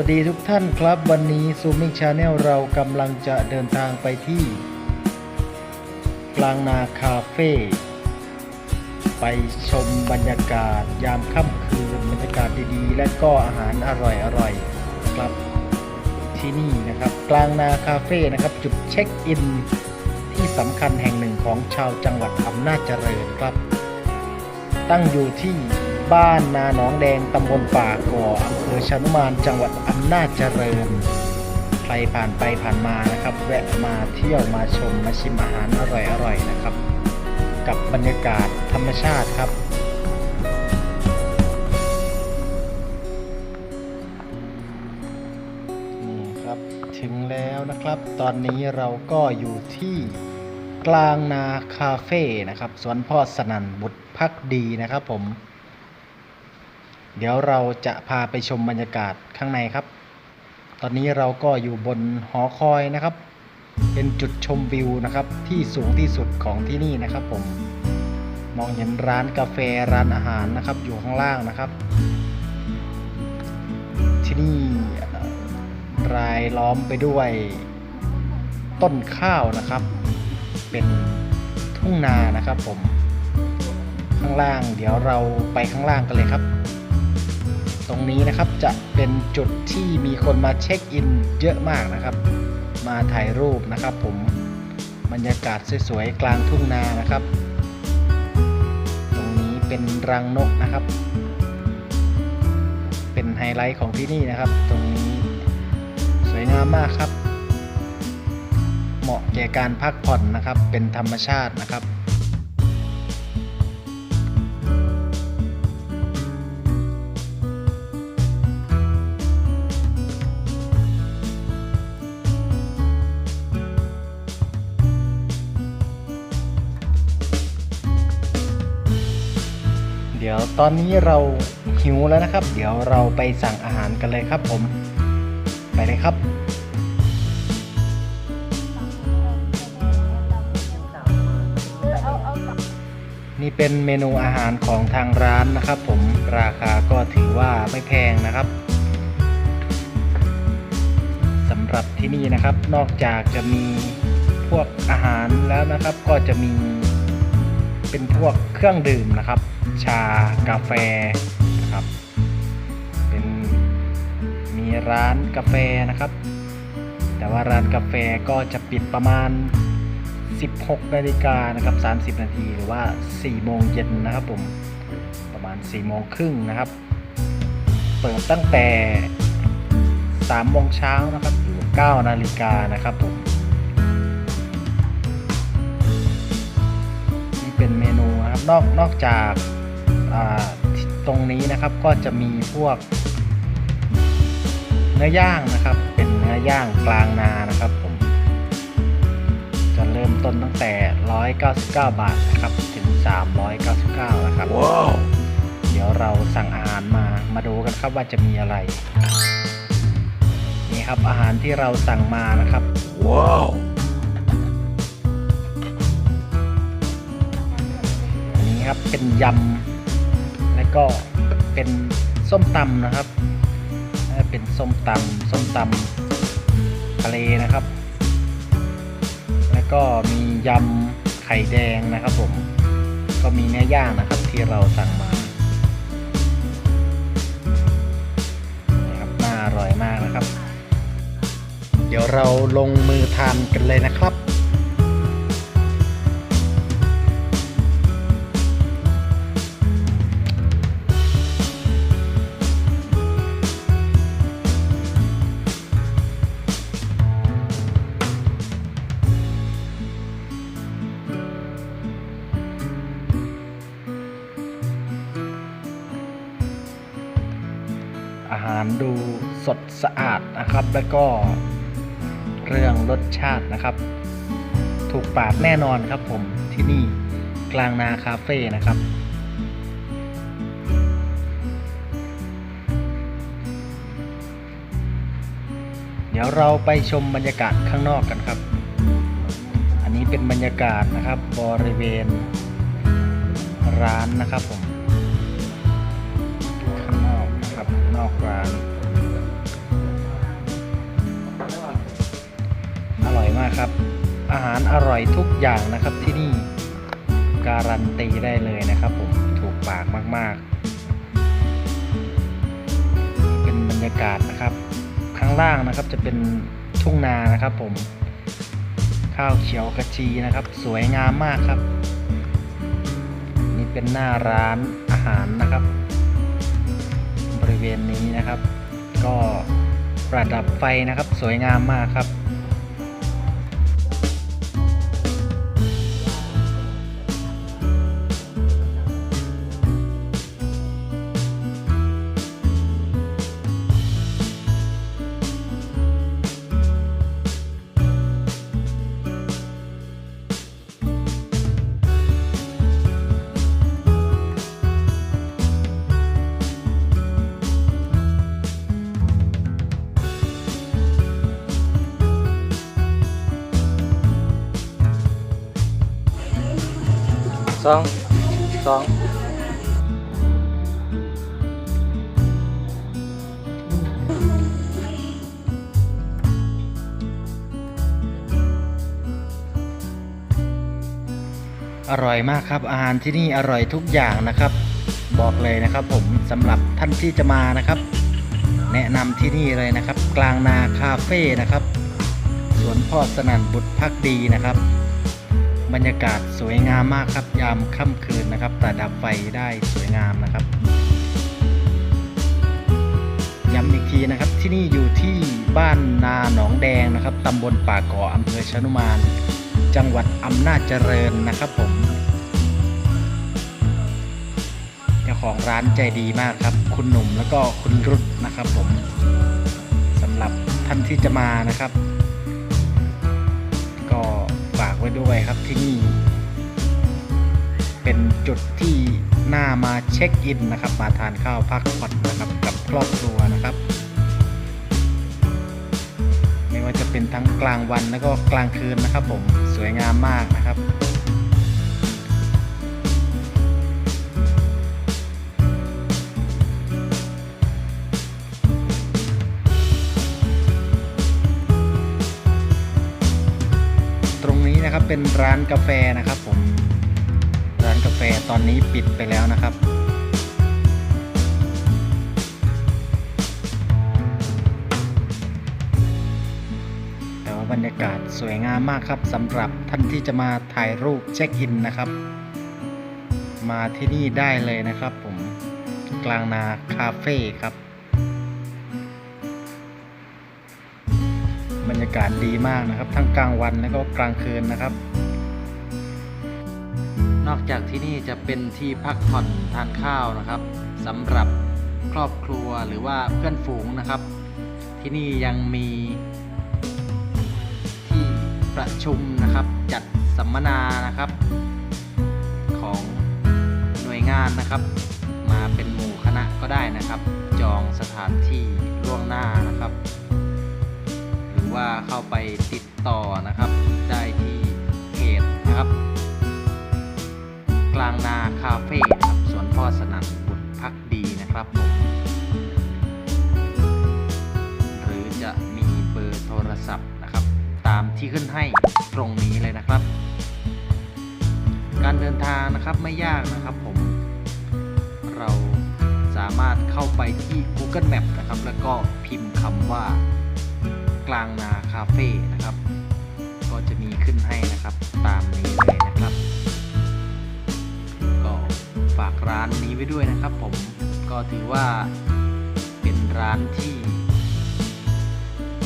วัสดีทุกท่านครับวันนี้ Zooming Channel เรากำลังจะเดินทางไปที่ กลางนาคาเฟ่ไปชมบรรยากาศ ยามค่ำคืนบรรยากาศดีๆ และก็อาหารอร่อยๆนะครับที่นี่นะครับ กลางนาคาเฟ่นะครับ จุดเช็คอิน ที่สำคัญแห่งหนึ่งของชาวจังหวัดอำนาจเจริญครับ ตั้งอยู่ที่ บ้านนาหนองแดงตำบลป่าก่ออำเภอชนุมานจังหวัดอำนาจเจริญ ใครผ่านไปผ่านมานะครับ แวะมาเที่ยวมาชมมาชิมอาหารอร่อยๆนะครับ กับบรรยากาศธรรมชาติครับนี่ครับถึงแล้วนะครับ ตอนนี้เราก็อยู่ที่กลางนาคาเฟ่นะครับ สวนพ่อสนันบุตรพักดีนะครับผม เดี๋ยวเราจะพาไปชมบรรยากาศข้างในครับ ตอนนี้เราก็อยู่บนหอคอยนะครับ เป็นจุดชมวิวนะครับ ที่สูงที่สุดของที่นี่นะครับ ผม มองเห็นร้านกาแฟร้านอาหารนะครับ อยู่ข้างล่างนะครับ ที่นี่รายล้อมไปด้วยต้นข้าวนะครับ เป็นทุ่งนานะครับ ผม ข้างล่าง เดี๋ยวเราไปข้างล่างกันเลยครับ ตรงนี้นะครับจะเป็นจุดที่มีคนมาเช็คอินเยอะมากนะครับ มาถ่ายรูปนะครับ ผมบรรยากาศสวยๆกลางทุ่งนานะครับ ตรงนี้เป็นรังนกนะครับ เป็นไฮไลท์ของที่นี่นะครับ ตรงนี้สวยงามมากครับ เหมาะแก่การพักผ่อนนะครับ เป็นธรรมชาตินะครับ เดี๋ยวตอนนี้เราหิวแล้วนะครับ เดี๋ยวเราไปสั่งอาหารกันเลยครับ ผม ไปเลยครับนี่เป็นเมนูอาหารของทางร้านนะครับ ผมราคาก็ถือว่าไม่แพงนะครับสำหรับที่นี่นะครับ นอกจากจะมีพวกอาหารแล้วนะครับ ก็จะมีเป็นพวกเครื่องดื่มนะครับ ชากาแฟนะครับ เป็นมีร้านกาแฟนะครับ แต่ว่าร้านกาแฟก็จะปิดประมาณ 16นาฬิกานะครับ 30 นาทีหรือว่า 4 โมงเย็นนะครับผมประมาณ 4 โมงครึ่งนะครับ เปิดตั้งแต่ 3 โมงเช้านะครับถึง9นาฬิกานะครับผมนี่เป็นเมนูนะครับนอกนอกจาก ตรงนี้นะครับก็จะมีพวก เนื้อย่างนะครับ เป็นเนื้อย่างกลางนานะครับผม จะเริ่มต้นตั้งแต่ 199 บาทนะครับถึง 399นะครับว้าวเดี๋ยวเราสั่งอาหารมามาดูกันครับว่าจะมีอะไร นี่ครับอาหารที่เราสั่งมานะครับว้าวอันนี้ครับเป็นยำแล้ว ก็เป็นส้มตำนะครับ เป็นส้มตำส้มตำทะเลนะครับ แล้วก็มียำไข่แดงนะครับผม ก็มีเนื้อย่างนะครับที่เราสั่งมานี่ครับน่าอร่อยมากนะครับ เดี๋ยวเราลงมือทานกันเลยนะครับ อาหารดูสดสะอาดนะครับ แล้วก็เรื่องรสชาตินะครับ ถูกปากแน่นอนครับผมที่นี่กลางนาคาเฟ่นะครับเดี๋ยวเราไปชมบรรยากาศข้างนอกกันครับ อันนี้เป็นบรรยากาศนะครับบริเวณร้านนะครับผม อกกลางอร่อยมากครับ อาหารอร่อยทุกอย่างนะครับที่นี่การันตีได้เลยนะครับผมถูกปากมาก ๆ เป็นบรรยากาศนะครับ ข้างล่างนะครับจะเป็นทุ่งนานะครับผม ข้าวเขียวกระชีนะครับ สวยงามมากครับ นี่เป็นหน้าร้านอาหารนะครับ ริเวณนี้นะครับ ก็ประดับไฟนะครับ สวยงามมากครับ องสองอร่อยมากครับ อาหารที่นี่อร่อยทุกอย่างนะครับ บอกเลยนะครับ ผมสำหรับท่านที่จะมานะครับ แนะนำที่นี่เลยนะครับ กลางนาคาเฟ่นะครับสวนพ่อสนั่นบุตรพักดีนะครับ บรรยากาศสวยงามมากครับ ยามค่ำคืนนะครับประดับไฟได้สวยงามนะครับ ย้ำอีกทีนะครับที่นี่อยู่ที่บ้านนาหนองแดงนะครับตำบลป่าเกาะอำเภอชนุมาน จังหวัดอำนาจเจริญนะครับผมเจ้าของร้านใจดีมากครับ คุณหนุ่มแล้วก็คุณรุ่นนะครับผมสำหรับท่านที่จะมานะครับ ก็ฝากไว้ด้วยครับที่นี่ เป็นจุดที่น่ามาเช็คอินนะครับ มาทานข้าวพักผ่อนนะครับกับครอบครัวนะครับ ไม่ว่าจะเป็นทั้งกลางวันแล้วก็กลางคืนนะครับ ผมสวยงามมากนะครับตรงนี้นะครับเป็นร้านกาแฟนะครับผม ตอนนี้ปิดไปแล้วนะครับ แต่ว่าบรรยากาศสวยงามมากครับสำหรับท่านที่จะมาถ่ายรูปเช็คอินนะครับ มาที่นี่ได้เลยนะครับผมกลางนาคาเฟ่ครับ บรรยากาศดีมากนะครับ ทั้งกลางวันและก็กลางคืนนะครับ นอกจากที่นี่จะเป็นที่พักผ่อนทานข้าวนะครับสำหรับครอบครัวหรือว่าเพื่อนฝูงนะครับ ที่นี่ยังมีที่ประชุมนะครับ จัดสัมมนานะครับ ของหน่วยงานนะครับ มาเป็นหมู่คณะก็ได้นะครับ จองสถานที่ล่วงหน้านะครับ หรือว่าเข้าไปติดต่อนะครับ ได้ที่เพจนะครับ สนั่นบุตรพักดีนะครับผมหรือจะมีเบอร์โทรศัพท์นะครับ ตามที่ขึ้นให้ตรงนี้เลยนะครับ การเดินทางนะครับไม่ยากนะครับผมเราสามารถเข้าไปที่ Google Map นะครับ แล้วก็พิมพ์คำว่ากลางนาคาเฟ่นะครับ ก็จะมีขึ้นให้นะครับตามนี้เลยนะครับ ฝากร้านนี้ไว้ด้วยนะครับผมก็ถือว่าเป็นร้านที่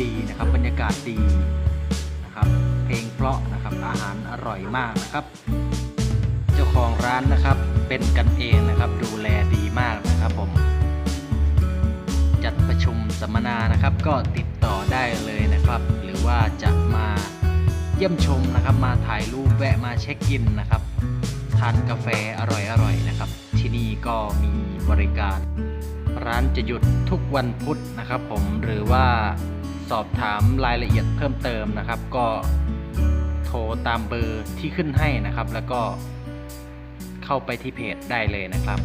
ดีนะครับ บรรยากาศดีนะครับ เพลงเพราะนะครับ อาหารอร่อยมากนะครับ เจ้าของร้านนะครับเป็นกันเองนะครับ ดูแลดีมากนะครับผม จัดประชุมสัมมนานะครับ ก็ติดต่อได้เลยนะครับ หรือว่าจะมาเยี่ยมชมนะครับ มาถ่ายรูปแวะมาเช็คอินนะครับานกาแฟอร่อยๆนะครับ ที่นี่ก็มีบริการ ร้านจะหยุดทุกวันพุธนะครับ ผมหรือว่าสอบถามรายละเอียดเพิ่มเติมนะครับ ก็โทรตามเบอร์ที่ขึ้นให้นะครับ แล้วก็เข้าไปที่เพจได้เลยนะครับ